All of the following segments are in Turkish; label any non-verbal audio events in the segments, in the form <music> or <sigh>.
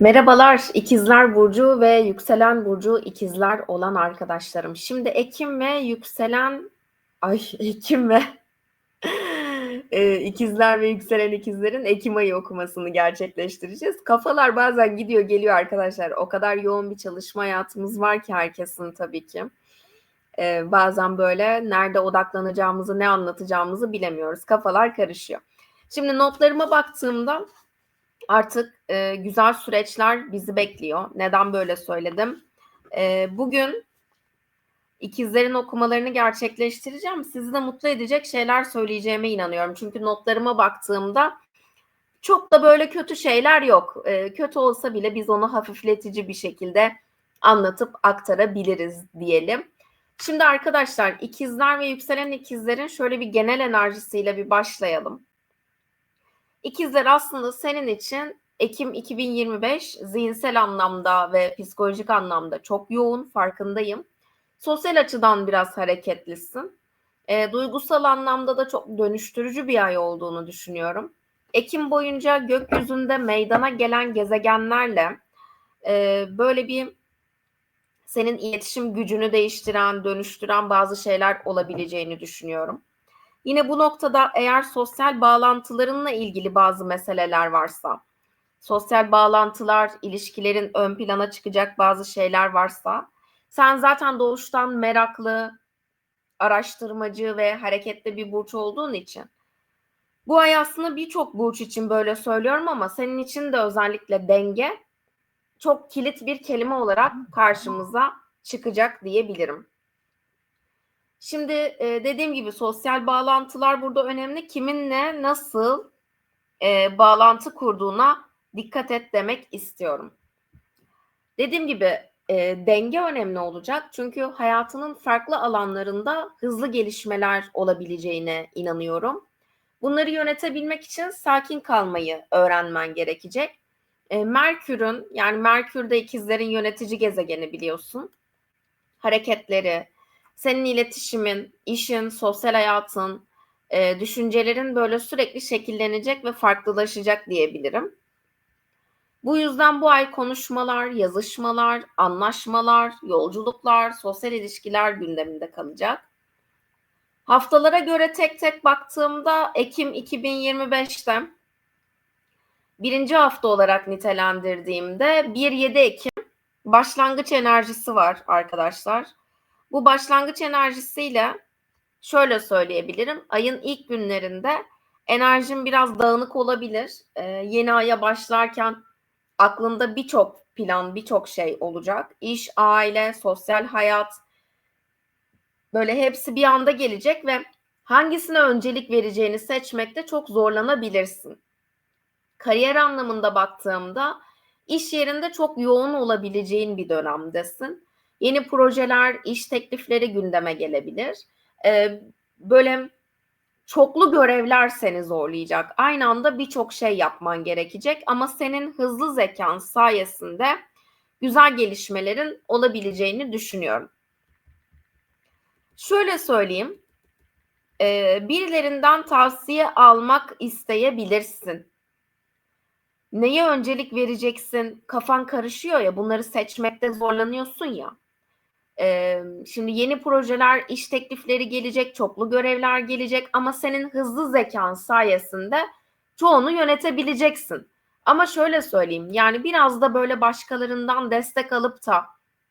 Merhabalar ikizler burcu ve yükselen burcu ikizler olan arkadaşlarım. Şimdi Ekim ve yükselen ay <laughs> Ekim ve <laughs> e, ikizler ve yükselen ikizlerin Ekim ayı okumasını gerçekleştireceğiz. Kafalar bazen gidiyor geliyor arkadaşlar. O kadar yoğun bir çalışma hayatımız var ki herkesin tabii ki. E, bazen böyle nerede odaklanacağımızı, ne anlatacağımızı bilemiyoruz. Kafalar karışıyor. Şimdi notlarıma baktığımda artık e, güzel süreçler bizi bekliyor. Neden böyle söyledim? E, bugün ikizlerin okumalarını gerçekleştireceğim. Sizi de mutlu edecek şeyler söyleyeceğime inanıyorum. Çünkü notlarıma baktığımda çok da böyle kötü şeyler yok. E, kötü olsa bile biz onu hafifletici bir şekilde anlatıp aktarabiliriz diyelim. Şimdi arkadaşlar ikizler ve yükselen ikizlerin şöyle bir genel enerjisiyle bir başlayalım. İkizler aslında senin için Ekim 2025 zihinsel anlamda ve psikolojik anlamda çok yoğun farkındayım. Sosyal açıdan biraz hareketlisin. E, duygusal anlamda da çok dönüştürücü bir ay olduğunu düşünüyorum. Ekim boyunca gökyüzünde meydana gelen gezegenlerle e, böyle bir senin iletişim gücünü değiştiren, dönüştüren bazı şeyler olabileceğini düşünüyorum. Yine bu noktada eğer sosyal bağlantılarınla ilgili bazı meseleler varsa, sosyal bağlantılar, ilişkilerin ön plana çıkacak bazı şeyler varsa, sen zaten doğuştan meraklı, araştırmacı ve hareketli bir burç olduğun için bu ay aslında birçok burç için böyle söylüyorum ama senin için de özellikle denge çok kilit bir kelime olarak karşımıza çıkacak diyebilirim. Şimdi e, dediğim gibi sosyal bağlantılar burada önemli. Kiminle nasıl e, bağlantı kurduğuna dikkat et demek istiyorum. Dediğim gibi e, denge önemli olacak. Çünkü hayatının farklı alanlarında hızlı gelişmeler olabileceğine inanıyorum. Bunları yönetebilmek için sakin kalmayı öğrenmen gerekecek. E, Merkür'ün yani Merkür de ikizlerin yönetici gezegeni biliyorsun. Hareketleri, senin iletişimin, işin, sosyal hayatın, e, düşüncelerin böyle sürekli şekillenecek ve farklılaşacak diyebilirim. Bu yüzden bu ay konuşmalar, yazışmalar, anlaşmalar, yolculuklar, sosyal ilişkiler gündeminde kalacak. Haftalara göre tek tek baktığımda Ekim 2025'te birinci hafta olarak nitelendirdiğimde 1-7 Ekim başlangıç enerjisi var arkadaşlar. Bu başlangıç enerjisiyle şöyle söyleyebilirim. Ayın ilk günlerinde enerjim biraz dağınık olabilir. Ee, yeni aya başlarken aklında birçok plan, birçok şey olacak. İş, aile, sosyal hayat böyle hepsi bir anda gelecek ve hangisine öncelik vereceğini seçmekte çok zorlanabilirsin. Kariyer anlamında baktığımda iş yerinde çok yoğun olabileceğin bir dönemdesin. Yeni projeler, iş teklifleri gündeme gelebilir. Ee, böyle çoklu görevler seni zorlayacak. Aynı anda birçok şey yapman gerekecek ama senin hızlı zekan sayesinde güzel gelişmelerin olabileceğini düşünüyorum. Şöyle söyleyeyim. Birilerinden tavsiye almak isteyebilirsin. Neye öncelik vereceksin? Kafan karışıyor ya bunları seçmekte zorlanıyorsun ya. Şimdi yeni projeler, iş teklifleri gelecek, çoklu görevler gelecek ama senin hızlı zekan sayesinde çoğunu yönetebileceksin. Ama şöyle söyleyeyim yani biraz da böyle başkalarından destek alıp da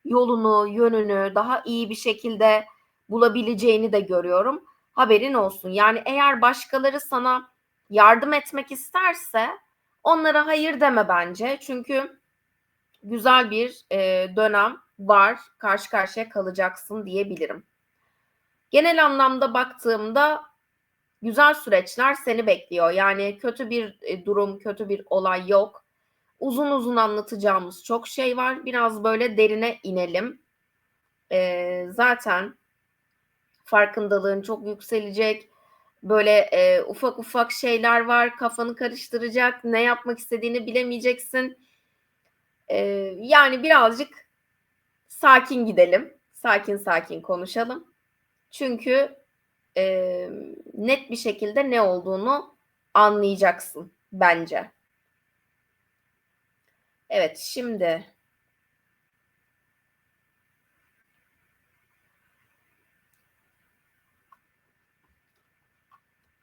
yolunu, yönünü daha iyi bir şekilde bulabileceğini de görüyorum. Haberin olsun. Yani eğer başkaları sana yardım etmek isterse onlara hayır deme bence. Çünkü güzel bir e, dönem var, karşı karşıya kalacaksın diyebilirim. Genel anlamda baktığımda güzel süreçler seni bekliyor. Yani kötü bir e, durum, kötü bir olay yok. Uzun uzun anlatacağımız çok şey var. Biraz böyle derine inelim. Ee, zaten farkındalığın çok yükselecek. Böyle e, ufak ufak şeyler var. Kafanı karıştıracak. Ne yapmak istediğini bilemeyeceksin. Ee, yani birazcık sakin gidelim. Sakin sakin konuşalım. Çünkü e, net bir şekilde ne olduğunu anlayacaksın bence. Evet, şimdi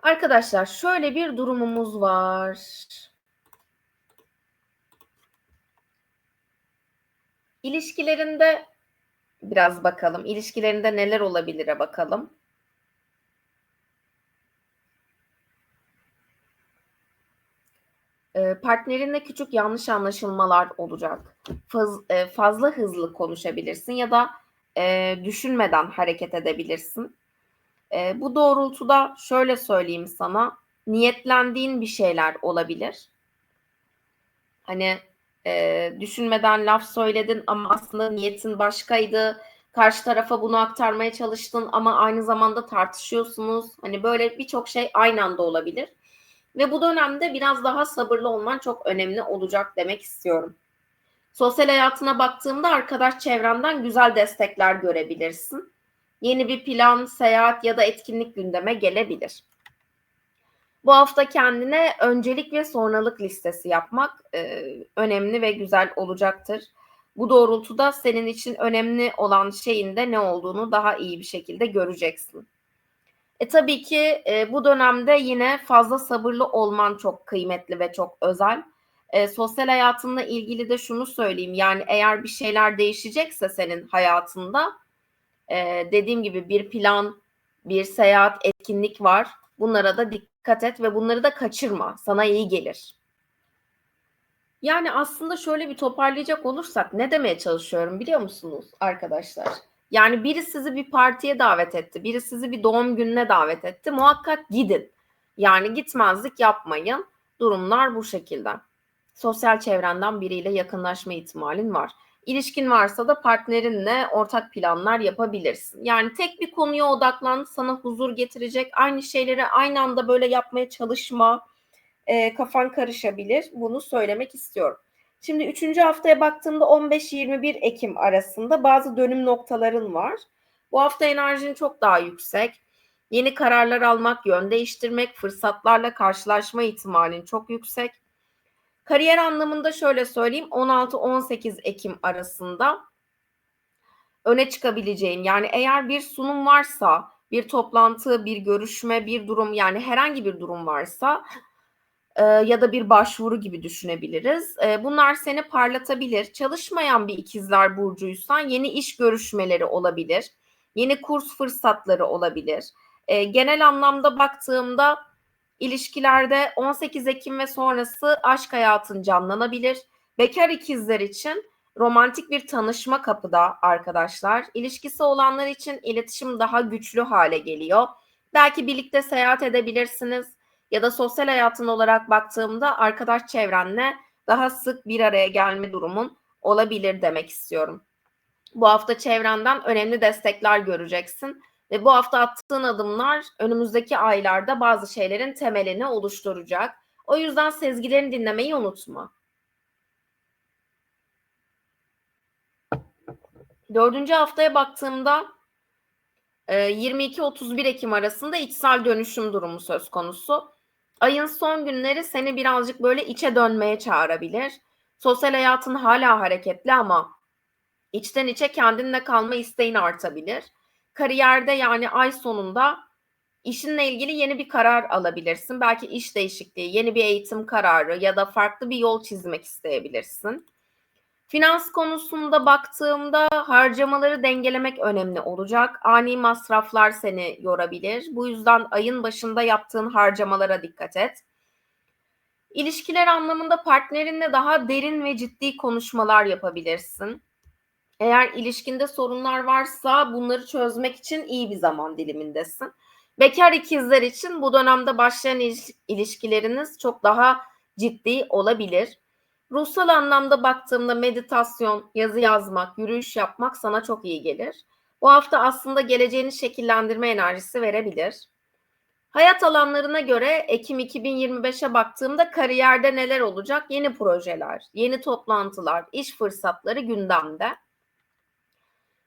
Arkadaşlar şöyle bir durumumuz var. İlişkilerinde biraz bakalım. İlişkilerinde neler olabilire bakalım. Ee, partnerinle küçük yanlış anlaşılmalar olacak. Faz, e, fazla hızlı konuşabilirsin ya da e, düşünmeden hareket edebilirsin. E, bu doğrultuda şöyle söyleyeyim sana, niyetlendiğin bir şeyler olabilir. Hani e, düşünmeden laf söyledin ama aslında niyetin başkaydı. Karşı tarafa bunu aktarmaya çalıştın ama aynı zamanda tartışıyorsunuz. Hani böyle birçok şey aynı anda olabilir. Ve bu dönemde biraz daha sabırlı olman çok önemli olacak demek istiyorum. Sosyal hayatına baktığımda arkadaş çevrenden güzel destekler görebilirsin. Yeni bir plan, seyahat ya da etkinlik gündeme gelebilir. Bu hafta kendine öncelik ve sonralık listesi yapmak e, önemli ve güzel olacaktır. Bu doğrultuda senin için önemli olan şeyin de ne olduğunu daha iyi bir şekilde göreceksin. E tabii ki e, bu dönemde yine fazla sabırlı olman çok kıymetli ve çok özel. E, sosyal hayatınla ilgili de şunu söyleyeyim. Yani eğer bir şeyler değişecekse senin hayatında e, dediğim gibi bir plan, bir seyahat, etkinlik var. Bunlara da dikkat et ve bunları da kaçırma. Sana iyi gelir. Yani aslında şöyle bir toparlayacak olursak ne demeye çalışıyorum biliyor musunuz arkadaşlar? Yani biri sizi bir partiye davet etti, biri sizi bir doğum gününe davet etti. Muhakkak gidin. Yani gitmezlik yapmayın. Durumlar bu şekilde. Sosyal çevrenden biriyle yakınlaşma ihtimalin var. İlişkin varsa da partnerinle ortak planlar yapabilirsin. Yani tek bir konuya odaklan, sana huzur getirecek, aynı şeyleri aynı anda böyle yapmaya çalışma, e, kafan karışabilir. Bunu söylemek istiyorum. Şimdi üçüncü haftaya baktığımda 15-21 Ekim arasında bazı dönüm noktaların var. Bu hafta enerjin çok daha yüksek. Yeni kararlar almak, yön değiştirmek, fırsatlarla karşılaşma ihtimalin çok yüksek. Kariyer anlamında şöyle söyleyeyim 16-18 Ekim arasında öne çıkabileceğin yani eğer bir sunum varsa bir toplantı, bir görüşme, bir durum yani herhangi bir durum varsa e, ya da bir başvuru gibi düşünebiliriz. E, bunlar seni parlatabilir. Çalışmayan bir ikizler burcuysan yeni iş görüşmeleri olabilir. Yeni kurs fırsatları olabilir. E, genel anlamda baktığımda İlişkilerde 18 Ekim ve sonrası aşk hayatın canlanabilir. Bekar ikizler için romantik bir tanışma kapıda arkadaşlar. İlişkisi olanlar için iletişim daha güçlü hale geliyor. Belki birlikte seyahat edebilirsiniz ya da sosyal hayatın olarak baktığımda arkadaş çevrenle daha sık bir araya gelme durumun olabilir demek istiyorum. Bu hafta çevrenden önemli destekler göreceksin ve bu hafta attığın adımlar önümüzdeki aylarda bazı şeylerin temelini oluşturacak. O yüzden sezgilerini dinlemeyi unutma. Dördüncü haftaya baktığımda 22-31 e, Ekim arasında içsel dönüşüm durumu söz konusu. Ayın son günleri seni birazcık böyle içe dönmeye çağırabilir. Sosyal hayatın hala hareketli ama içten içe kendinle kalma isteğin artabilir kariyerde yani ay sonunda işinle ilgili yeni bir karar alabilirsin. Belki iş değişikliği, yeni bir eğitim kararı ya da farklı bir yol çizmek isteyebilirsin. Finans konusunda baktığımda harcamaları dengelemek önemli olacak. Ani masraflar seni yorabilir. Bu yüzden ayın başında yaptığın harcamalara dikkat et. İlişkiler anlamında partnerinle daha derin ve ciddi konuşmalar yapabilirsin. Eğer ilişkinde sorunlar varsa bunları çözmek için iyi bir zaman dilimindesin. Bekar ikizler için bu dönemde başlayan ilişkileriniz çok daha ciddi olabilir. Ruhsal anlamda baktığımda meditasyon, yazı yazmak, yürüyüş yapmak sana çok iyi gelir. Bu hafta aslında geleceğini şekillendirme enerjisi verebilir. Hayat alanlarına göre Ekim 2025'e baktığımda kariyerde neler olacak? Yeni projeler, yeni toplantılar, iş fırsatları gündemde.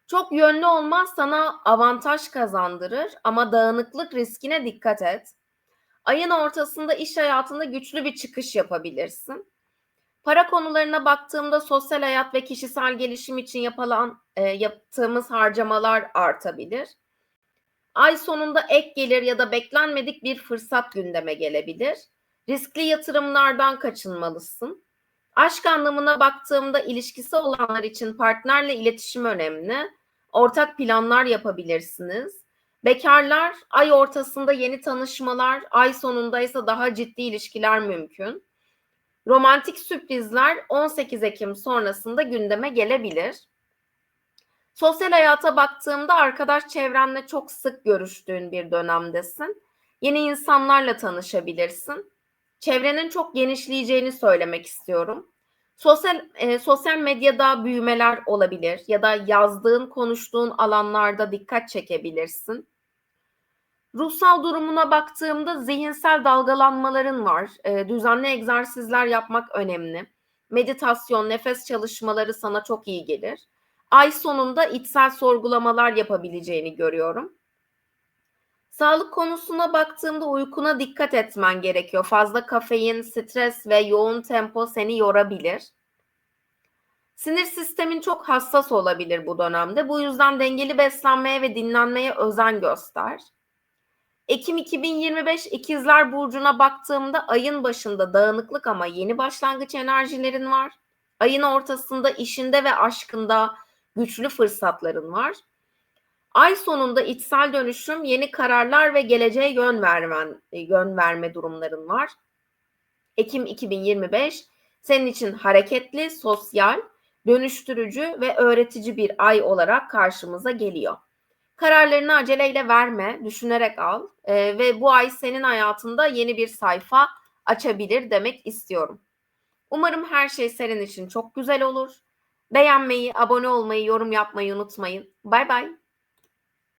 Çok yönlü olman sana avantaj kazandırır ama dağınıklık riskine dikkat et. Ayın ortasında iş hayatında güçlü bir çıkış yapabilirsin. Para konularına baktığımda sosyal hayat ve kişisel gelişim için yapılan e, yaptığımız harcamalar artabilir. Ay sonunda ek gelir ya da beklenmedik bir fırsat gündeme gelebilir. Riskli yatırımlardan kaçınmalısın. Aşk anlamına baktığımda ilişkisi olanlar için partnerle iletişim önemli. Ortak planlar yapabilirsiniz. Bekarlar ay ortasında yeni tanışmalar, ay sonunda ise daha ciddi ilişkiler mümkün. Romantik sürprizler 18 Ekim sonrasında gündeme gelebilir. Sosyal hayata baktığımda arkadaş çevrenle çok sık görüştüğün bir dönemdesin. Yeni insanlarla tanışabilirsin. Çevrenin çok genişleyeceğini söylemek istiyorum. Sosyal e, sosyal medyada büyümeler olabilir ya da yazdığın, konuştuğun alanlarda dikkat çekebilirsin. Ruhsal durumuna baktığımda zihinsel dalgalanmaların var. E, düzenli egzersizler yapmak önemli. Meditasyon, nefes çalışmaları sana çok iyi gelir. Ay sonunda içsel sorgulamalar yapabileceğini görüyorum. Sağlık konusuna baktığımda uykuna dikkat etmen gerekiyor. Fazla kafein, stres ve yoğun tempo seni yorabilir. Sinir sistemin çok hassas olabilir bu dönemde. Bu yüzden dengeli beslenmeye ve dinlenmeye özen göster. Ekim 2025 İkizler Burcu'na baktığımda ayın başında dağınıklık ama yeni başlangıç enerjilerin var. Ayın ortasında işinde ve aşkında güçlü fırsatların var. Ay sonunda içsel dönüşüm, yeni kararlar ve geleceğe yön vermen, yön verme durumların var. Ekim 2025 senin için hareketli, sosyal, dönüştürücü ve öğretici bir ay olarak karşımıza geliyor. Kararlarını aceleyle verme, düşünerek al e, ve bu ay senin hayatında yeni bir sayfa açabilir demek istiyorum. Umarım her şey senin için çok güzel olur. Beğenmeyi, abone olmayı, yorum yapmayı unutmayın. Bay bay.